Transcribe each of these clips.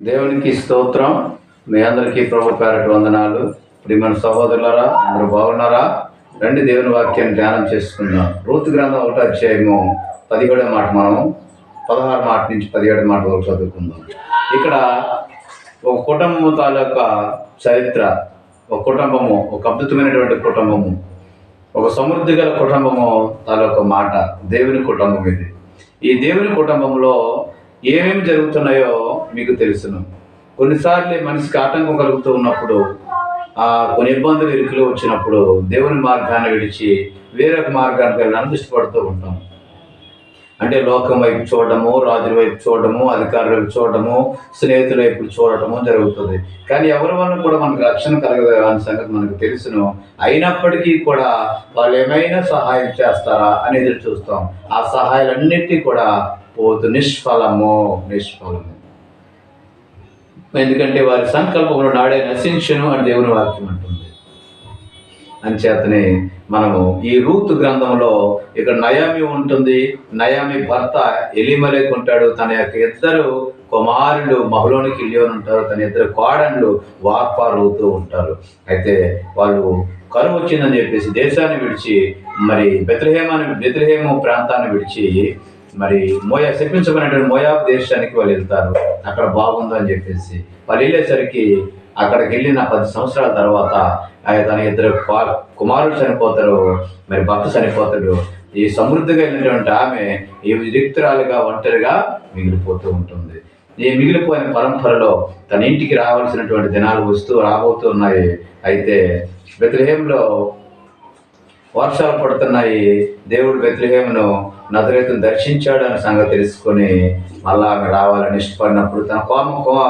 దేవునికి స్తోత్రం. మీ అందరికీ ప్రభు పేరటి వందనాలు. ప్రియమైన సహోదరులరా అందరూ బాగున్నారా? రండి దేవుని వాక్యాన్ని ధ్యానం చేసుకుందాం. రూతు గ్రంథం ఒకటి అధ్యాయము పదిహేడో మాట మనం పదహారు మాట నుంచి పదిహేడు మాట వరకు చదువుకుందాం. ఇక్కడ ఒక కుటుంబం తాలూకా చరిత్ర ఒక కుటుంబము ఒక అద్భుతమైనటువంటి కుటుంబము ఒక సమృద్ధి గల కుటుంబము తాలూకా మాట దేవుని కుటుంబం ఇది. ఈ దేవుని కుటుంబంలో ఏమేమి జరుగుతున్నాయో మీకు తెలుసును. కొన్నిసార్లు మనిషికి ఆటంకం కలుగుతూ ఉన్నప్పుడు ఆ కొన్ని ఇబ్బందులు ఇరుకులు వచ్చినప్పుడు దేవుని మార్గాన్ని విడిచి వేరొక మార్గానికి వెళ్ళడానికి ఇష్టపడుతూ ఉంటాం. అంటే లోకం వైపు చూడడము రాజుల వైపు చూడడము అధికారుల వైపు చూడటము స్నేహితుల వైపు చూడటము జరుగుతుంది. కానీ ఎవరి వల్ల కూడా మనకు రక్షణ కలగదు అనే సంగతి మనకు తెలుసును. అయినప్పటికీ కూడా వాళ్ళు ఏమైనా సహాయం చేస్తారా అని ఎదురు చూస్తాం. ఆ సహాయాలన్నిటి కూడా పోతు నిష్ఫలము నిష్ఫలము. ఎందుకంటే వారి సంకల్పంలో నాడే నశించను అని దేవుని వాక్యం అంటుంది. అంచేతనే మనము ఈ రూతు గ్రంథంలో ఇక్కడ నయామి ఉంటుంది. నయామి భర్త ఎలిమలేక్ ఉంటాడు తన యొక్క ఇద్దరు కుమారులు మహులోనికి ఇల్లియోని ఉంటారు. తన ఇద్దరు కోడళ్ళు వార్ప ఉంటారు. అయితే వాళ్ళు కరువు వచ్చిందని చెప్పేసి దేశాన్ని విడిచి మరి బెత్రహేమాన్ని బెత్రహేము ప్రాంతాన్ని విడిచి మరి మోయా శపించబడినటువంటి మోయాబ్ దేశానికి వాళ్ళు వెళ్తారు. అక్కడ బాగుందని చెప్పేసి వాళ్ళు వెళ్ళేసరికి అక్కడికి వెళ్ళిన పది సంవత్సరాల తర్వాత తన ఇద్దరు పా- చనిపోతారు మరి భర్త చనిపోతాడు. ఈ సమృద్ధిగా వెళ్ళినటువంటి ఆమె ఈ రిక్తురాలుగా ఒంటరిగా మిగిలిపోతూ ఉంటుంది. ఈ మిగిలిపోయిన పరంపరలో తన ఇంటికి రావాల్సినటువంటి దినాలు వస్తూ రాబోతున్నాయి అయితే బెత్లహేంలో వర్షాలు పడుతున్నాయి. దేవుడు బెత్లహేమును నజరేతును దర్శించాడు అనే సంగతి తెలుసుకొని మళ్ళా ఆమె రావాలని ఇష్టపడినప్పుడు తన కోమ కోమ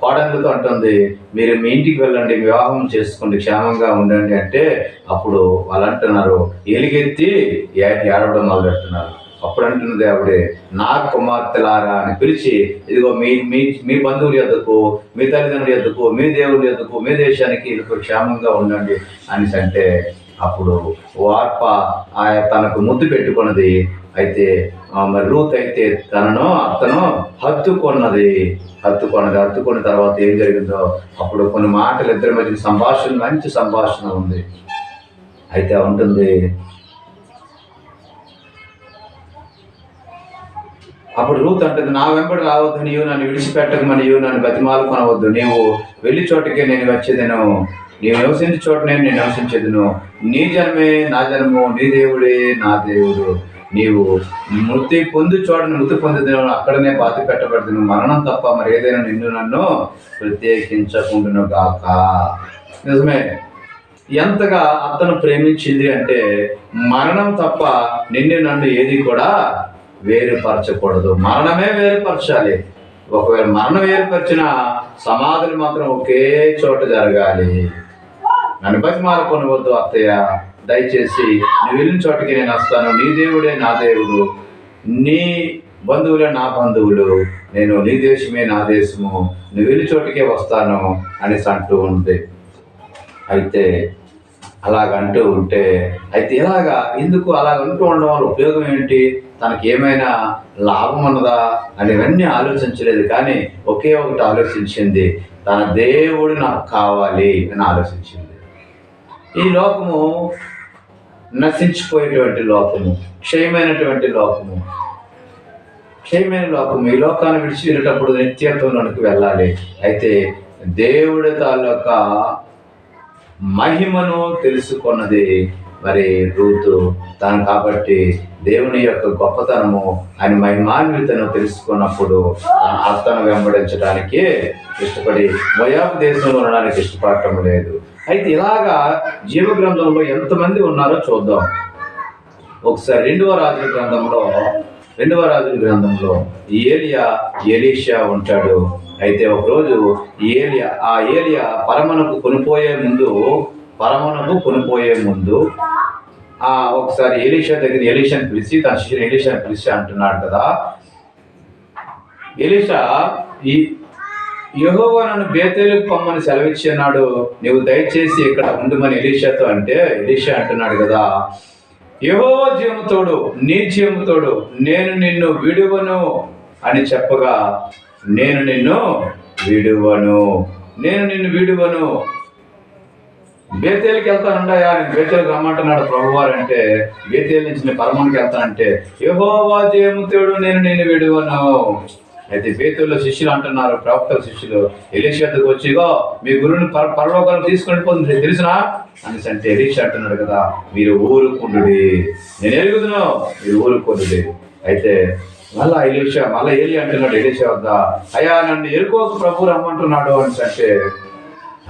కోడళ్ళతో అంటుంది మీరు మీ ఇంటికి వెళ్ళండి వివాహం చేసుకోండి క్షేమంగా ఉండండి. అంటే అప్పుడు వాళ్ళు అంటున్నారు ఎలుగెత్తి ఏ- ఏడవడం మొదలెడుతున్నారు. అప్పుడు అంటున్నది ఆవిడే నా కుమార్తెలారా అని పిలిచి ఇదిగో మీ మీ మీ బంధువుల ఎద్దుకు మీ తల్లిదండ్రుల ఎద్దుకు మీ దేవుడి ఎద్దుకు మీ దేశానికి ఇదిగో క్షేమంగా ఉండండి అనేసి అంటే అప్పుడు వార్ప ఆ తనకు ముద్దు పెట్టుకున్నది అయితే మరి రూత్ అయితే తనను అతను హత్తుకున్నది. హత్తుకున్నది. హత్తుకున్న తర్వాత ఏం జరిగిందో అప్పుడు కొన్ని మాటలు ఇద్దరి మధ్య సంభాషణ మంచి సంభాషణ ఉంది. అయితే ఉంటుంది. అప్పుడు రూత్ అంటుంది నా వెంబడి రావద్దు నీవు నన్ను విడిచిపెట్టకమనియు నన్ను బతిమాలుకొనవద్దు. నీవు వెళ్ళి చోటకే నేను వచ్చేదేను. నీవు నివసించే చోటనే నేను నివసించేదును నీ జన్మే నా జన్ము నీ దేవుడే నా దేవుడు. నీవు మృతి పొందు చోటను మృతి పొందుదును అక్కడనే బాధ పెట్టబడుతును మరణం తప్ప మరి ఏదైనా నిన్ను నన్ను ప్రత్యేకించకుండా గాక నిజమే. ఎంతగా అతను ప్రేమించింది అంటే మరణం తప్ప నిన్ను నన్ను ఏది కూడా వేరుపరచకూడదు. మరణమే వేరుపరచాలి. ఒకవేళ మరణం ఏర్పరిచిన సమాధులు మాత్రం ఒకే చోట జరగాలి. నన్ను బతిమాలకొనవద్దు అత్తయ్య. దయచేసి నువ్వు వెళ్ళిన చోటకి నేను వస్తాను. నీ దేవుడే నా దేవుడు. నీ బంధువులే నా బంధువులు. నేను నీ దేశమే నా దేశము. నువ్వు వెళ్ళి చోటుకే వస్తాను అనేసి అంటూ ఉంది. అయితే అలాగంటూ ఉంటే అయితే ఇలాగా ఎందుకు అలాగ అంటూ ఉండడం వల్ల ఉపయోగం ఏంటి? తనకి ఏమైనా లాభం ఉన్నదా? అనేవన్నీ ఆలోచించలేదు కానీ ఒకే ఒకటి ఆలోచించింది. తన దేవుడు నాకు కావాలి అని ఆలోచించింది. ఈ లోకము నశించిపోయేటువంటి లోకము క్షయమైనటువంటి లోకము క్షయమైన లోకము ఈ లోకాన్ని విడిచి వెళ్ళేటప్పుడు నిత్యత్వంలోనికి వెళ్ళాలి. అయితే దేవుడి తాలూకా మహిమను తెలుసుకున్నది మరి రూతు తను కాబట్టి దేవుని యొక్క గొప్పతనము ఆయన మహిమాన్వితను తెలుసుకున్నప్పుడు తన అత్తను వెంబడించడానికి ఇష్టపడి మోయాబు దేశంలో ఉండడానికి ఇష్టపడటం లేదు. అయితే ఇలాగా జీవ గ్రంథంలో ఎంతమంది ఉన్నారో చూద్దాం. ఒకసారి రెండవ రాజుల గ్రంథంలో రెండవ రాజుల గ్రంథంలో ఏలియా ఎలీషా ఉంటాడు. అయితే ఒకరోజు ఏలియా ఆ ఏలియా పరమనకు కొనిపోయే ముందు పరమనకు కొనిపోయే ముందు ఆ ఒకసారి ఏలీషా దగ్గర ఏలీషాని పిలిచి తన శిష్యుని ఏలీషాని పిలిచి అంటున్నాడు కదా. ఏలీషా ఈ యహోవ నన్ను బేతేలుకు పొమ్మని సెలవిచ్చున్నాడు నువ్వు దయచేసి ఇక్కడ ఉండమని ఎలీషాతో అంటే ఎలీషా అంటున్నాడు కదా. యెహోవా జీవముతోడు నీ జీవముతోడు నేను నిన్ను విడువను అని చెప్పగా నేను నిన్ను విడువను. నేను నిన్ను విడువను. బేతేలికి వెళ్తానండయా నేను బేతేలు రమ్మంటున్నాడు ప్రభువారు అంటే బేతేలు నుంచి నేను పరమానికి వెళ్తానంటే యహోవా జయముతుడు నేను నేను విడువను. అయితే బేతుల్లో శిష్యులు అంటున్నారు ప్రవక్తల శిష్యులు ఎలీషాకు వచ్చిగో మీ గురువుని పర పరలోకాలకు తీసుకొని పోతుంది తెలుసునా? అనేసి అంటే ఎలీషా అంటున్నాడు కదా మీరు ఊరుకుండుడి. నేను ఎరుగుదును మీరు ఊరుకుండుడి. అయితే మళ్ళా ఎలీషా మళ్ళా ఏలి అంటున్నాడు ఎలీషా వద్ద అయ్యా నన్ను ఎరుకో ప్రభు రమ్మంటున్నాడు. అని అంటే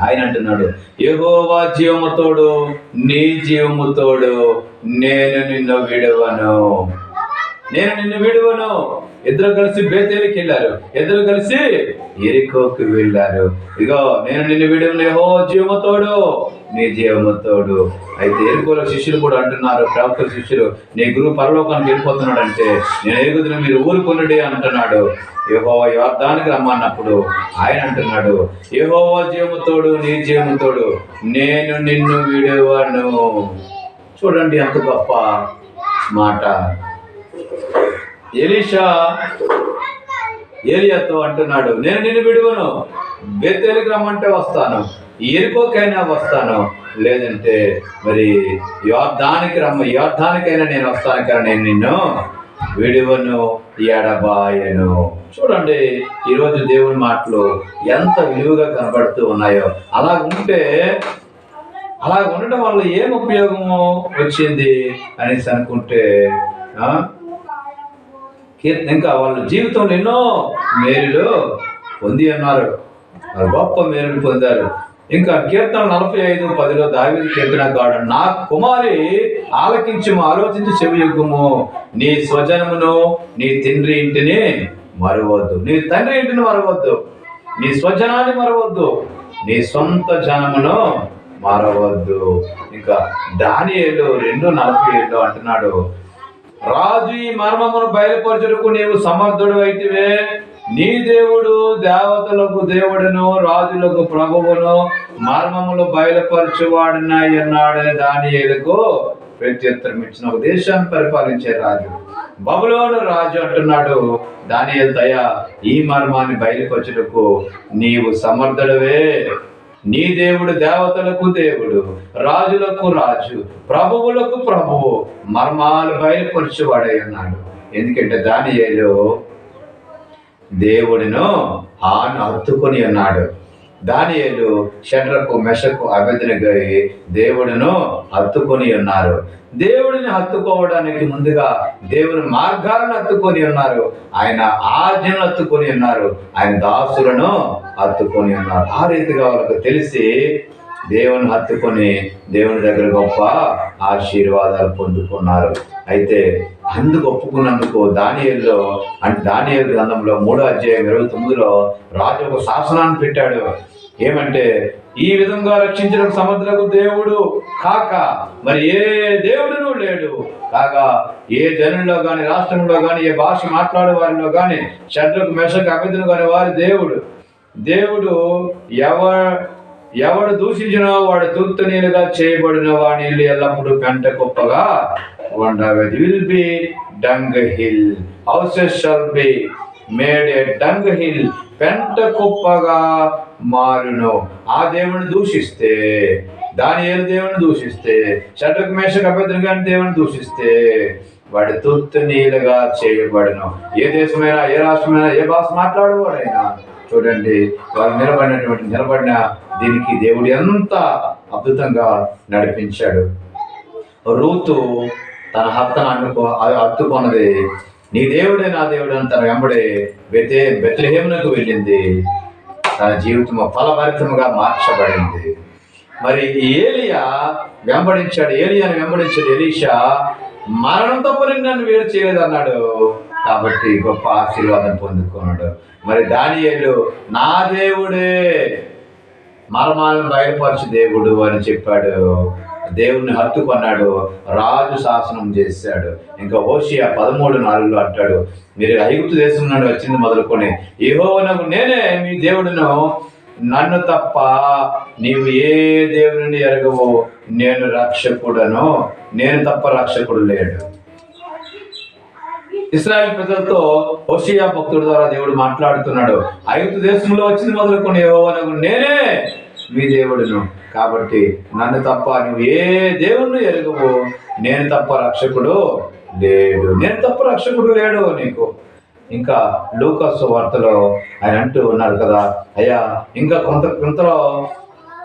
ఆయన అంటున్నాడు యెహోవా జీవముతోడు నీ జీవముతోడు నేను నిన్ను విడవను. నేను నిన్ను విడవను. ఇద్దరు కలిసి బేతేలికి వెళ్ళారు. ఇద్దరు కలిసి ఎరికోకి వెళ్ళారు. ఇగో నేను నిన్ను విడవను హో జీవముతోడు నీ జీవముతోడు. అయితే ఎరుకోల శిష్యులు కూడా అంటున్నారు ప్రవక్త శిష్యులు నీ గురువు పరలోకానికి వెళ్ళిపోతున్నాడు అంటే నేను ఎరుగుతున్న మీరు ఊరుకున్నది అంటున్నాడు. ఏహో యోర్ధానికి రమ్మన్నప్పుడు ఆయన అంటున్నాడు ఏహో జీవముతోడు నీ జీవముతోడు నేను నిన్ను విడవను. చూడండి ఎంత గొప్ప మాట. ఎలీషా ఏలియాతో అంటున్నాడు నేను నిన్ను విడువను. బెత్తేలికి రమ్మంటే వస్తాను. ఎరుకోకైనా వస్తాను. లేదంటే మరి యోర్ధానికి రమ్మ యోర్ధానికైనా నేను వస్తాను కానీ నేను నిన్ను విడువను ఎడబాయను. చూడండి ఈరోజు దేవుని మాటలు ఎంత విలువగా కనబడుతూ ఉన్నాయో. అలా ఉంటే అలా ఉండటం వల్ల ఏం ఉపయోగము వచ్చింది అనేసి అనుకుంటే ఆ? ఇంకా వాళ్ళ జీవితంలో ఎన్నో మేలులు పొంది అన్నారు వాళ్ళు గొప్ప మేలులు పొందారు. ఇంకా కీర్తన నలభై ఐదు పదిలో దావిది కీర్తన కాడు నా కుమారి ఆలకించుము ఆలోచించి చెవియొగ్గుము నీ స్వజనమును నీ తండ్రి ఇంటిని మరవద్దు. నీ తండ్రి ఇంటిని మరవద్దు. నీ స్వజనాన్ని మరవద్దు. నీ సొంత జనమును మరవద్దు. ఇంకా దానియేలు రెండు నలభై ఏళ్ళు అంటున్నాడు రాజు ఈ మర్మమును బయలుపరచుటకు నీవు సమర్థుడు అయితివే. నీ దేవుడు దేవతలకు దేవుడును రాజులకు ప్రభువును మర్మములు బయలుపరచవాడున్నాయన్నాడనే దాని దానియేలుకు ప్రత్యుత్తరం ఇచ్చిన ఒక దేశాన్ని పరిపాలించే రాజు. బబులోను రాజు అంటున్నాడు దాని దయ ఈ మర్మాన్ని బయలుపరచుటకు నీవు సమర్థుడవే. నీ దేవుడు దేవతలకు దేవుడు రాజులకు రాజు ప్రభువులకు ప్రభువు మర్మాలు బయలుపరచువాడై ఉన్నాడు. ఎందుకంటే దానియేలు దేవుడిను ఆను హత్తుకొని ఉన్నాడు. దానియేలు షడ్రకు మెషకు అభ్యర్థినిగా దేవుడును హత్తుకొని ఉన్నారు. దేవుడిని హత్తుకోవడానికి ముందుగా దేవుని మార్గాలను హత్తుకొని ఉన్నారు. ఆయన ఆజ్ఞను హత్తుకొని ఉన్నారు. ఆయన దాసులను హత్తుకొని ఉన్నారు. ఆ రీతిగా వాళ్ళకు తెలిసి దేవుని హత్తుకొని దేవుని దగ్గర గొప్ప ఆశీర్వాదాలు పొందుకున్నారు. అయితే అందుకు ఒప్పుకున్నందుకు దానియల్లో అంటే దానియేలు గ్రంథంలో మూడో అధ్యాయం ఇరవై తొమ్మిదిలో రాజు ఒక శాసనాన్ని పెట్టాడు. ఏమంటే ఈ విధంగా రక్షించడం సముద్రకు దేవుడు కాక మరి ఏ దేవుడును లేడు. కాగా ఏ జనుల్లో కానీ రాష్ట్రంలో కానీ ఏ భాష మాట్లాడే వారిలో కానీ షడ్రకు మెషకు అభిధులు గాని వారి దేవుడు. దేవుడు ఎవ ఎవడు దూషించినా వాడు తూర్త నీళ్ళుగా చేయబడిన వాడి ఇల్లు ఎల్లప్పుడూ పెంట గొప్పగా ఉండవది will be dung hill houses shall be made dung hill పెంట కుప్పగా మారును. ఆ దేవుని దూషిస్తే దాని ఏలు దేవుని దూషిస్తే షటక్ మేషకు అభ్యర్థులు దేవుని దూషిస్తే వాడి తుత్తు నీలుగా చేయబడను. ఏ దేశమైనా ఏ రాష్ట్రమైనా ఏ భాష మాట్లాడేవాడైనా చూడండి వారు నిలబడినటువంటి నిలబడిన దీనికి దేవుడు ఎంత అద్భుతంగా నడిపించాడు. రూతు తన హత్తను అది హత్తుకున్నది నీ దేవుడే నా దేవుడు అని తన వెంబడే వెతే బెత్లహేమునకు వెళ్ళింది. తన జీవితము ఫలభరితముగా మార్చబడింది. మరి ఏలియా వెంబడించాడు. ఏలియాని వెంబడించాడు. ఎలీషా మరణంతో తప్ప నన్ను వేరు చేయలేదు అన్నాడు. కాబట్టి గొప్ప ఆశీర్వాదం పొందుకున్నాడు. మరి దానియేలు నా దేవుడే మర్మాలను బయలుపరచు దేవుడు అని చెప్పాడు. దేవుణ్ణి హత్తుకున్నాడు. రాజు శాసనం చేశాడు. ఇంకా ఓషియా పదమూడు నాలుగులో అంటాడు మీరు ఐగుప్తు దేశం నుండి వచ్చింది మొదలుకొని ఏహోవనకు నేనే మీ దేవుడును. నన్ను తప్ప నీవు ఏ దేవుని ఎరగవు. నేను రక్షకుడను. నేను తప్ప రక్షకుడు లేడు. ఇస్రాయల్ ప్రజలతో ఓషియా భక్తుడి ద్వారా దేవుడు మాట్లాడుతున్నాడు ఐదు దేశంలో వచ్చింది మొదలుకొని యెహోవానగు నేనే మీ దేవుడును. కాబట్టి నన్ను తప్ప నువ్వు ఏ దేవుణ్ణి ఎరుగువు. నేను తప్ప రక్షకుడు లేడు. నేను తప్ప రక్షకుడు లేడు నీకు. ఇంకా లూకస్ వార్తలో ఆయన అంటూ ఉన్నారు కదా అయ్యా ఇంకా కొంత కొంతలో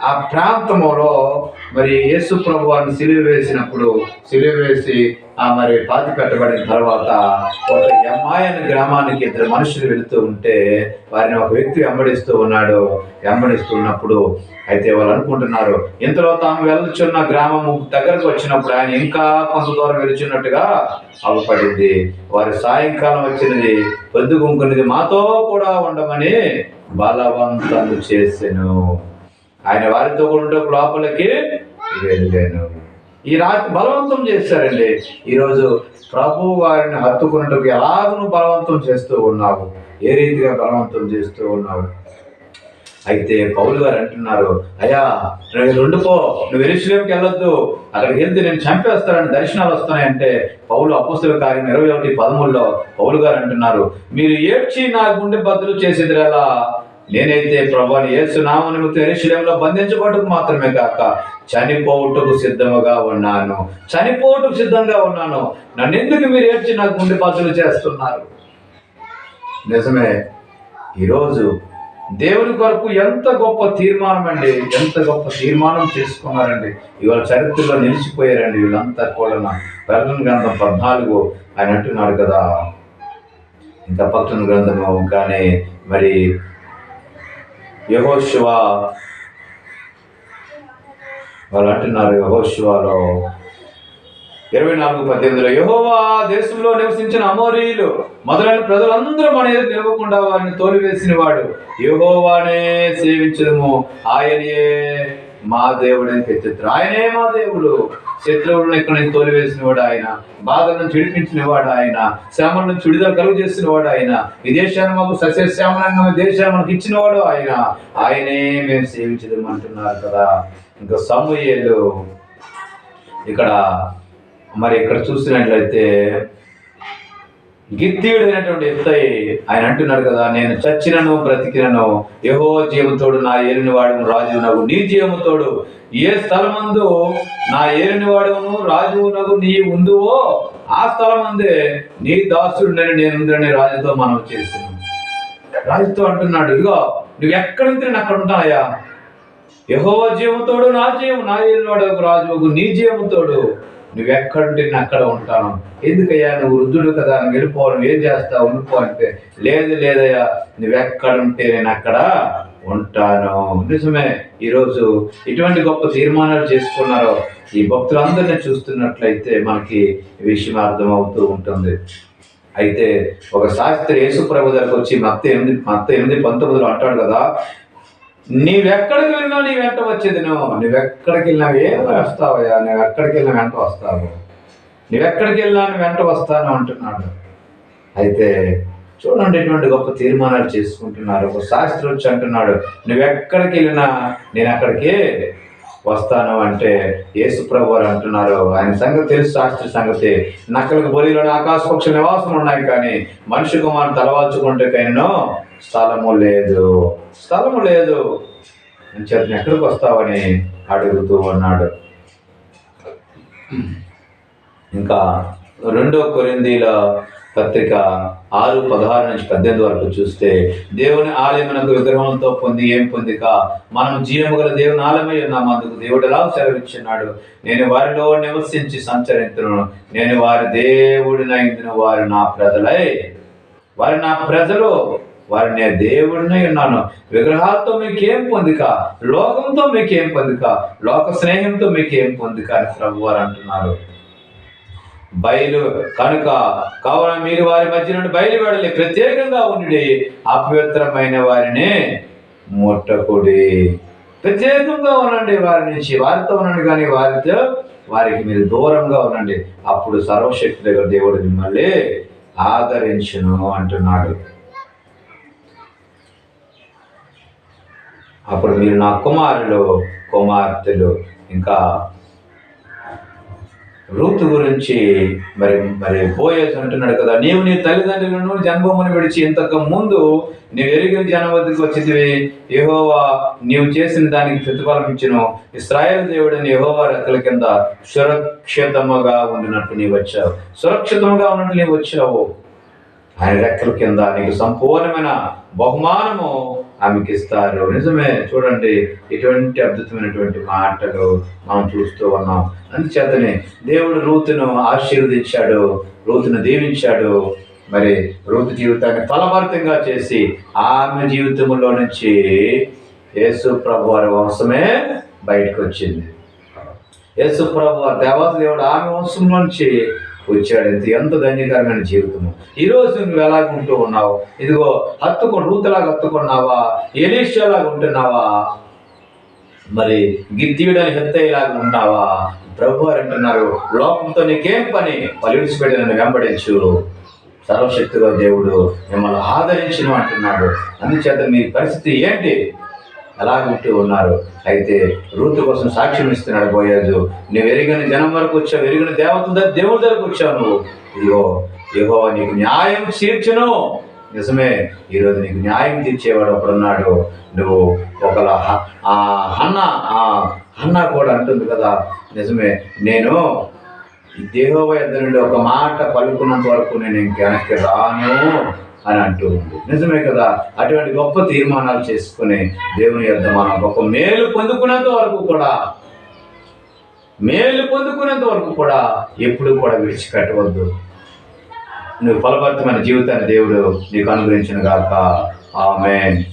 ఆ ప్రాంతములో మరి యేసు ప్రభు అని సిలువ వేసినప్పుడు సిలువ వేసి ఆ మరి పాతి పెట్టబడిన తర్వాత ఒక ఎమ్మాయి గ్రామానికి ఇద్దరు మనుషులు వెళుతూ ఉంటే వారిని ఒక వ్యక్తి వెంబడిస్తూ ఉన్నాడు. వెంబడిస్తున్నప్పుడు అయితే వాళ్ళు అనుకుంటున్నారు ఇంతలో తాము వెళ్తున్న గ్రామము దగ్గరకు వచ్చినప్పుడు ఆయన ఇంకా కొంత దూరం వెళుచున్నట్టుగా అవపడింది వారి సాయంకాలం వచ్చినది పొద్దుగుంకున్నది మాతో కూడా ఉండమని బలవంతం చేసెను. ఆయన వారితో కూడా లోపలికి వెళ్ళాను. ఈ రాత్రి బలవంతం చేశారండి. ఈరోజు ప్రభు వారిని హత్తుకున్నట్టుకు ఎలాగను బలవంతం చేస్తూ ఉన్నావు. ఏ రీతిగా బలవంతం చేస్తూ ఉన్నావు? అయితే పౌలు గారు అంటున్నారు అయ్యా నువ్వు ఉండిపో. నువ్వు ఎరుసలేంకి వెళ్ళొద్దు. అక్కడికి వెళ్తే నేను చంపేస్తానని దర్శనాలు వస్తున్నాయంటే పౌలు అపుస్తుల కార్యం ఇరవై ఒకటి పదమూడులో పౌలు గారు అంటున్నారు మీరు ఏడ్చి నా గుండె బద్దలు చేసేది ఎలా నేనైతే ప్రభాని యేసు నామ నిమిత్తం ఎరుసలేంలో బంధించబడుకు మాత్రమే కాక చనిపోవుటకు సిద్ధముగా ఉన్నాను. చనిపోవుటకు సిద్ధంగా ఉన్నాను. నన్ను ఎందుకు మీరు ఏడ్చి నాకు గుండె పాసులు చేస్తున్నారు? నిజమే ఈరోజు దేవుని కొరకు ఎంత గొప్ప తీర్మానం అండి ఎంత గొప్ప తీర్మానం చేసుకున్నారండి. ఇవాళ చరిత్రలో నిలిచిపోయారండి వీళ్ళంతా కూడా. ప్రకటన గ్రంథం పద్నాలుగు ఆయన అంటున్నాడు కదా. ఇంకా పక్కన గ్రంథము కానీ మరి యహోశివ వాళ్ళు అంటున్నారు యహోశివాలో ఇరవై నాలుగు పద్దెనిమిదిలో యహోవా దేశంలో నివసించిన అమోరీయులు మొదలైన ప్రజలందరూ మన ఎదురు నిలవకుండా వారిని తోలివేసిన వాడు యహోవానే సేవించడము ఆయనే మా దేవుడని తెచ్చారు ఆయనే మా దేవుడు. శత్రువులను ఎక్కడ నుంచి తోలివేసిన వాడు ఆయన. బాధలను చిడిపించిన వాడు ఆయన. శ్రమల నుంచి విడుదల కలుగు చేసిన వాడు ఆయన. ఈ దేశాన్ని మాకు సస్యశ్యామలంగా దేశాన్ని మనకి ఇచ్చినవాడు ఆయన. ఆయనే మేము సేవించడం అంటున్నారు కదా. ఇంకా సమూహలు ఇక్కడ మరి ఇక్కడ చూసినట్లయితే గిత్తీయుడైనటువంటి ఎత్తయి ఆయన అంటున్నాడు కదా నేను చచ్చినను బ్రతికినను. యహో జీవతోడు నా ఏలిని వాడును రాజు నగు నీ జీవంతోడు. ఏ స్థలమందు నా ఏలిని వాడును రాజు నగు నీ ఉందువో ఆ స్థలమందే నీ దాసుడు నేను ఉందని రాజుతో మనం చేస్తున్నాం రాజుతో అంటున్నాడు ఇదిగో నువ్వు ఎక్కడ ఉంటే నేను అక్కడ ఉంటానయ్యా? యహో జీవంతోడు నా జీవం నా ఏలిని వాడు రాజు నీ జీవంతోడు. నువ్వెక్కడుంటే నేను అక్కడ ఉంటాను? ఎందుకయ్యా? నువ్వు వృద్ధుడు కదా నువ్వు వెళ్ళిపో నువ్వు ఏం చేస్తావు? ఉండిపో అంటే లేదు లేదయ్యా నువ్వెక్కడుంటే నేను అక్కడ ఉంటాను? నిజమే. ఈరోజు ఇటువంటి గొప్ప తీర్మానాలు చేసుకున్నారో ఈ భక్తులందరినీ చూస్తున్నట్లయితే మనకి విషయం అర్థమవుతూ ఉంటుంది. అయితే ఒక శాస్త్రి యేసు ప్రభు దగ్గరకు వచ్చి మత్త ఎనిమిది మత్త ఎనిమిది పంతొమ్మిదిలో అంటాడు కదా నీవెక్కడికి వెళ్ళినా నీ వెంట వచ్చేది. నువ్వు నువ్వెక్కడికి వెళ్ళినా ఏం వస్తావయ్యా నువ్వు ఎక్కడికి వెళ్ళిన వెంట వస్తావు. నువ్వెక్కడికి వెళ్ళినా వెంట వస్తాను అంటున్నాడు. అయితే చూడండి ఇటువంటి గొప్ప తీర్మానాలు చేసుకుంటున్నారు. ఒక శాస్త్రి వచ్చి అంటున్నాడు నువ్వెక్కడికి వెళ్ళినా నేను అక్కడికి వస్తాను అంటే యేసు ప్రభు వారు అంటున్నారు. ఆయన సంగతి తెలుసు శాస్త్రి సంగతి. నక్కలకు బొలిలోని ఆకాశ పక్ష నివాసం ఉన్నాయి కానీ మనిషి కుమారు తలవాల్చుకుంటే కైనను స్థలము లేదు. స్థలము లేదు. అని ఎక్కడికి వస్తావని అడుగుతూ ఉన్నాడు. ఇంకా రెండో కొరిందీల పత్రిక ఆరు పదహారు నుంచి పద్దెనిమిది వరకు చూస్తే దేవుని ఆలయమునకు విగ్రహంతో పొంది ఏం పొందిక? మనం జీవము గల దేవుని ఆలయమై ఉన్నాము. అందుకు దేవుడు ఎలా సెలవిచ్చున్నాడు నేను వారిలో నివసించి సంచరించను నేను వారి దేవుడినైందును వారు నా ప్రజలై. వారి నా ప్రజలు. వారి నేను దేవుడినై ఉన్నాను. విగ్రహాలతో మీకేం పొందిక? లోకంతో మీకేం పొందిక? లోక స్నేహంతో మీకేం పొందిక అని ప్రభు వారు అంటున్నారు. బయలు కనుక కావున మీరు వారి మధ్య నుండి బయలు బయలువెడలి ప్రత్యేకంగా ఉండి అపవిత్రమైన వారిని ముట్టకుడి. ప్రత్యేకంగా ఉండండి వారి నుంచి. వారితో ఉండండి కానీ వారితో వారికి మీరు దూరంగా ఉండండి. అప్పుడు సర్వశక్తి దగ్గర దేవుడు మిమ్మల్ని ఆదరించును అంటున్నాడు. అప్పుడు మీరు నా కుమారులు కుమార్తెలు. ఇంకా రూతు గురించి మరి మరి పోయేసి అంటున్నాడు కదా నీవు నీ తల్లిదండ్రులను జన్మమును విడిచి ఇంతకు ముందు నీవు ఎరిగిన జనం వద్దకు వచ్చిందివి నీవు చేసిన దానికి ప్రతిఫలం ఇచ్చును. ఇస్రాయల్ దేవుడిని యహోవా రెక్కల కింద సురక్షితముగా ఉండినట్టు నీవు వచ్చావు. సురక్షితముగా ఉన్నట్టు నీవు వచ్చావు. ఆయన రెక్కల కింద నీకు సంపూర్ణమైన బహుమానము ఆమెకి ఇస్తారు. నిజమే చూడండి ఇటువంటి అద్భుతమైనటువంటి మాటలు మనం చూస్తూ ఉన్నాం. అందుచేతనే దేవుడు రూతును ఆశీర్వదించాడు రూతును దీవించాడు. మరి రూతు జీవితాన్ని ఫలభరితంగా చేసి ఆమె జీవితంలో నుంచి యేసు ప్రభు వారి వంశమే బయటకు వచ్చింది యేసు ప్రభు వారి దేవత దేవుడు ఆమె వంశం నుంచి వచ్చాడు. ఎంత ఎంత ధన్యకరమైన జీవితము. ఈరోజు నువ్వు ఎలాగుంటూ ఉన్నావు? ఇదిగో హత్తుకొని రూతలాగా హత్తుకున్నావా? ఎలీషలాగా ఉంటున్నావా? మరి గిద్దీయుడని హెత్తయ్యలాగా ఉన్నావా ప్రభు వారు అంటున్నారు లోకంతో నీకేం పని? పలిడిచిపెట్టి నన్ను వెంబడించు. సర్వశక్తిగా దేవుడు మిమ్మల్ని ఆదరించిన అంటున్నాడు. అందుచేత మీ పరిస్థితి ఏంటి? ఎలా వింటూ ఉన్నారు. అయితే రూతు కోసం సాక్ష్యం ఇస్తున్నాడు బోయాజు. నువ్వు ఎరిగిన జనం వరకు వచ్చావు ఎరిగిన దేవత దగ్గర దేవుడి దగ్గరకు వచ్చావు నువ్వు. ఇదిగో యెహోవా నీకు న్యాయం తీర్చును. నిజమే ఈరోజు నీకు న్యాయం తీర్చేవాడు ఒకడున్నాడు. నువ్వు ఒకలా ఆ అన్న ఆ అన్న కూడా అంటుంది కదా. నిజమే నేను ఈ దేహోవ నుండి ఒక మాట పలుకున్నంత వరకు నేను ఇంక వెనక్కి రాను. అని అంటూ ఉంది. నిజమే కదా? అటువంటి గొప్ప తీర్మానాలు చేసుకుని దేవుని యొద్ద మనం గొప్ప మేలు పొందుకునేంత వరకు కూడా మేలు పొందుకునేంత వరకు కూడా ఎప్పుడు కూడా విడిచిపెట్టవద్దు. నువ్వు ఫలభరితమైన జీవితాన్ని దేవుడు నీకు అనుగ్రహించిన గాక. ఆమెన్.